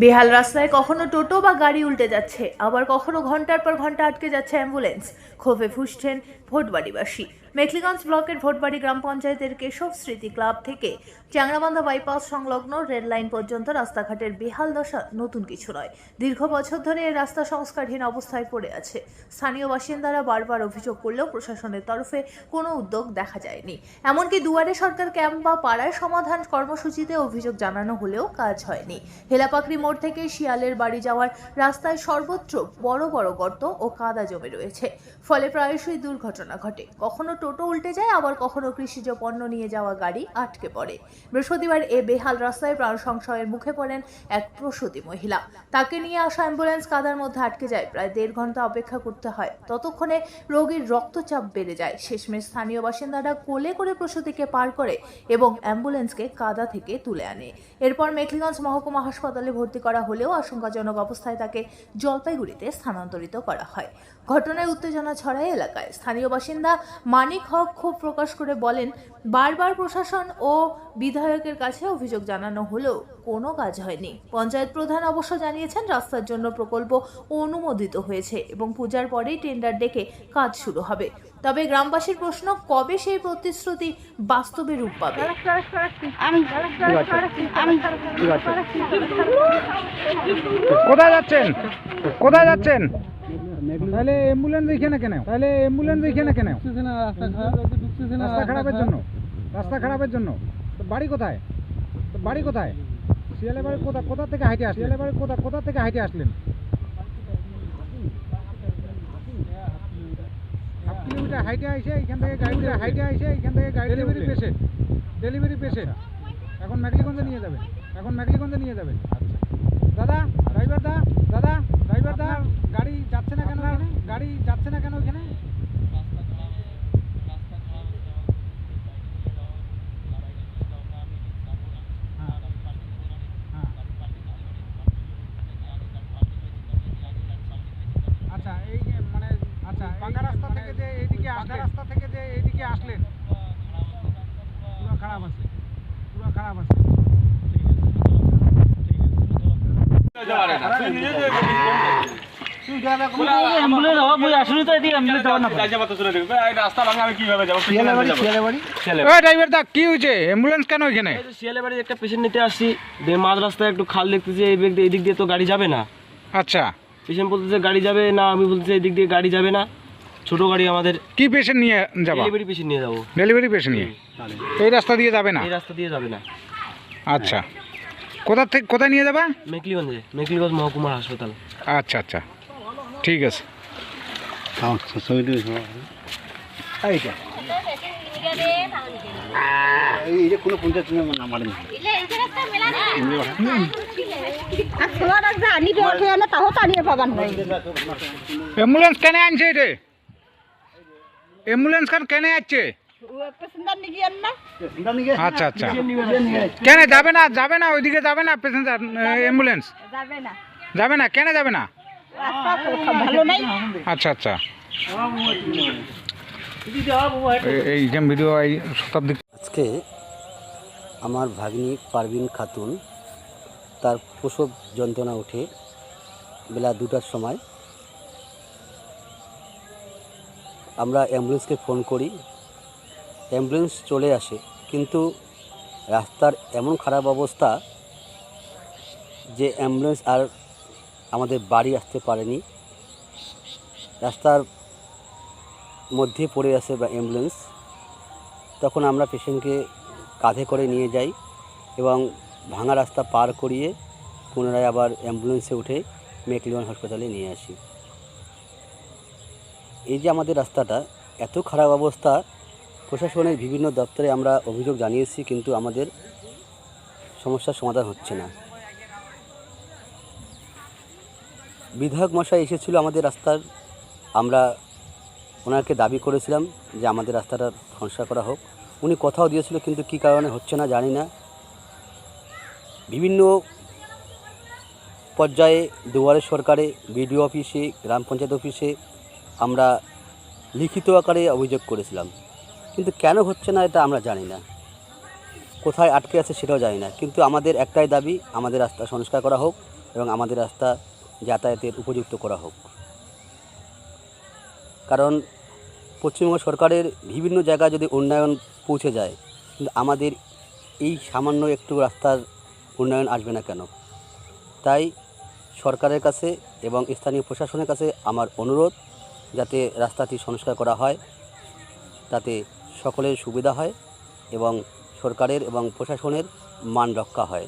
বেহাল রাস্তায় কখনো টোটো বা গাড়ি উল্টে যাচ্ছে, আবার কখনো ঘণ্টার পর ঘণ্টা আটকে যাচ্ছে অ্যাম্বুলেন্স। ক্ষোভে ফুসছেন ভোটবাড়িবাসী। মেখলিগঞ্জ ব্লকের ভোটবাড়ি গ্রাম পঞ্চায়েতের কেশব স্মৃতি ক্লাব থেকে চ্যাংরাবান্ধা বাইপাস সংলগ্ন রেল লাইন পর্যন্ত রাস্তাঘাটের বেহাল দশা নতুন কিছু নয়। দীর্ঘ বছর ধরে এই রাস্তা সংস্কারহীন অবস্থায় পড়ে আছে। স্থানীয় বাসিন্দারা বারবার অভিযোগ করলেও প্রশাসনের তরফে কোনো উদ্যোগ দেখা যায়নি। এমনকি দুয়ারে সরকার ক্যাম্প বা পাড়ায় সমাধান কর্মসূচিতে অভিযোগ জানানো হলেও কাজ হয়নি। হেলাপাকড়ি মোড় থেকে শিয়ালের বাড়ি যাওয়ার রাস্তায় সর্বত্র বড় বড় গর্ত ও কাদা জমে রয়েছে। ফলে প্রায়শই দুর্ঘটনা ঘটে। কখনো টোটো উল্টে যায়, আবার কখনো কৃষিজ পণ্য নিয়ে যাওয়া গাড়ি আটকে পড়ে। বৃহস্পতিবার এ বেহাল রাস্তায় প্রাণ সংশয়ের মুখে পড়েন এক প্রসূতি মহিলা। তাকে নিয়ে আসা অ্যাম্বুলেন্স কাদার মধ্যে আটকে যায়। প্রায় দেড় ঘণ্টা অপেক্ষা করতে হয়। ততক্ষণে রোগীর রক্তচাপ বেড়ে যায়। শেষমেশ স্থানীয় বাসিন্দারা কোলে করে প্রসূতিকে পার করে এবং অ্যাম্বুলেন্সকে কাদা থেকে তুলে আনে। এরপর মেখলিগঞ্জ মহকুমা হাসপাতালে ভর্তি করা হলেও আশঙ্কাজনক অবস্থায় তাকে জলপাইগুড়িতে স্থানান্তরিত করা হয়। ঘটনায় উত্তেজনা ছড়ায় এলাকায়। স্থানীয় বাসিন্দা মানিক হক ক্ষোভ প্রকাশ করে বলেন বারবার প্রশাসন ও বিধায়কের কাছে অভিযোগ জানানো হলেও কোনো কাজ হয়নি। পঞ্চায়েত প্রধান অবশ্য জানিয়েছেন রাস্তার জন্য প্রকল্প অনুমোদিত হয়েছে এবং পূজার পরেই টেন্ডার ডেকে কাজ শুরু হবে। তবে গ্রামবাসীর প্রশ্ন কবে সেই প্রতিশ্রুতি বাস্তবে রূপ পাবে? কোথায় যাচ্ছেন? কোথায় যাচ্ছেন? তাহলে অ্যাম্বুলেন্স এখানে কেন তাহলে অ্যাম্বুলেন্স এখানে কেন রাস্তা খারাপের জন্য। রাস্তা খারাপের জন্য। তো বাড়ি কোথায়? তো বাড়ি কোথায়? শিয়ালে বাড়ি কোথা কোথা থেকে হাইটে আসলেন? শিয়ালে বাড়ি কোথা কোথা থেকে হাইটে আসলেন? হাফ কিলোমিটার হাইটে আসে এখান থেকে গাড়ি হাইটে আসে এখান থেকে গাড়ি ডেলিভারি পেশেন্ট ডেলিভারি পেশেন্ট এখন ম্যাকলিগঞ্জে নিয়ে যাবে। এখন ম্যাকলিগঞ্জে নিয়ে যাবে। দাদা ড্রাইভার দা দাদা ড্রাইভার দা গাড়ি যাচ্ছে না কেন ওখানে গাড়ি যাচ্ছে না কেন ওখানে? হ্যাঁ, হ্যাঁ। আচ্ছা এই যে মানে আচ্ছা পাকা রাস্তা থেকে যে এইদিকে আসলে রাস্তা থেকে যে এইদিকে আসলেন। পুরো খারাপ আছে। পুরো খারাপ আছে। অ্যাম্বুলেন্স হওয়া বই আসলে তো এদিকে অ্যাম্বুলেন্স যাওয়া না রাস্তা ভাঙা আমি কীভাবে যাব? ওই ড্রাইভার দা কি হয়েছে? অ্যাম্বুলেন্স কেন এখানে? একটা পেশেন্ট নিতে আসছি মাঝ রাস্তায় একটু খাল দেখতেছি এই দিক দিয়ে দিয়ে তো গাড়ি যাবে না। আচ্ছা। পেশেন্ট বলতেছে গাড়ি যাবে না। আমি বলতেছি এই দিক দিয়ে গাড়ি যাবে না। ছোট গাড়ি আমাদের কি পেশেন্ট নিয়ে যাবা? ডেলিভারি পেশেন্ট নিয়ে যাব। ডেলিভারি পেশেন্ট নিয়ে? এই রাস্তা দিয়ে যাবে না? এই রাস্তা দিয়ে যাবে না। আচ্ছা। কোথা থেকে কোথায় নিয়ে যাবা? মেকলিগঞ্জে মেকলিগঞ্জ মহকুমার হাসপাতাল। আচ্ছা আচ্ছা। ঠিক আছে। অ্যাম্বুলেন্স কেন আনছে রে অ্যাম্বুলেন্স কার কেন আসছে আচ্ছা আচ্ছা। কেন যাবে না যাবে না ওইদিকে যাবে না প্যাসেঞ্জার অ্যাম্বুলেন্স? যাবে না। যাবে না কেন যাবে না? আচ্ছা আচ্ছা এই- এই যে ভিডিও এই শতাব্দী আজকে আমার ভাগ্নি পারভিন খাতুন তার প্রসব যন্ত্রণা উঠে বেলা দুটার সময়। আমরা অ্যাম্বুলেন্সকে ফোন করি। অ্যাম্বুলেন্স চলে আসে কিন্তু রাস্তার এমন খারাপ অবস্থা যে অ্যাম্বুলেন্স আর আমাদের বাড়ি আসতে পারেনি। রাস্তার মধ্যে পড়ে আছে বা অ্যাম্বুলেন্স তখন আমরা পেশেন্টকে কাঁধে করে নিয়ে যাই এবং ভাঙা রাস্তা পার করিয়ে পুনরায় আবার অ্যাম্বুলেন্সে উঠে মেকলিওয়ান হাসপাতালে নিয়ে আসি। এই যে আমাদের রাস্তাটা, এত খারাপ অবস্থা, প্রশাসনের বিভিন্ন দপ্তরে আমরা অভিযোগ জানিয়েছি, কিন্তু আমাদের সমস্যার সমাধান হচ্ছে না। বিধায়ক মশাই এসেছিল আমাদের রাস্তার, আমরা ওনাকে দাবি করেছিলাম যে আমাদের রাস্তাটা সংস্কার করা হোক। উনি কথাও দিয়েছিল কিন্তু কী কারণে হচ্ছে না জানি না। বিভিন্ন পর্যায়ে দুয়ারে সরকারে, বিডিও অফিসে, গ্রাম পঞ্চায়েত অফিসে আমরা লিখিত আকারে অভিযোগ করেছিলাম। কিন্তু কেন হচ্ছে না এটা আমরা জানি না। কোথায় আটকে আছে সেটাও জানি না। কিন্তু আমাদের একটাই দাবি, আমাদের রাস্তা সংস্কার করা হোক এবং আমাদের রাস্তা যাতায়াতের উপযুক্ত করা হোক। কারণ পশ্চিমবঙ্গ সরকারের বিভিন্ন জায়গায় যদি উন্নয়ন পৌঁছে যায়, কিন্তু আমাদের এই সামান্য একটু রাস্তার উন্নয়ন আসবে না কেন? তাই সরকারের কাছে এবং স্থানীয় প্রশাসনের কাছে আমার অনুরোধ, যাতে রাস্তাটি সংস্কার করা হয়, তাতে সকলের সুবিধা হয় এবং সরকারের এবং প্রশাসনের মান রক্ষা হয়।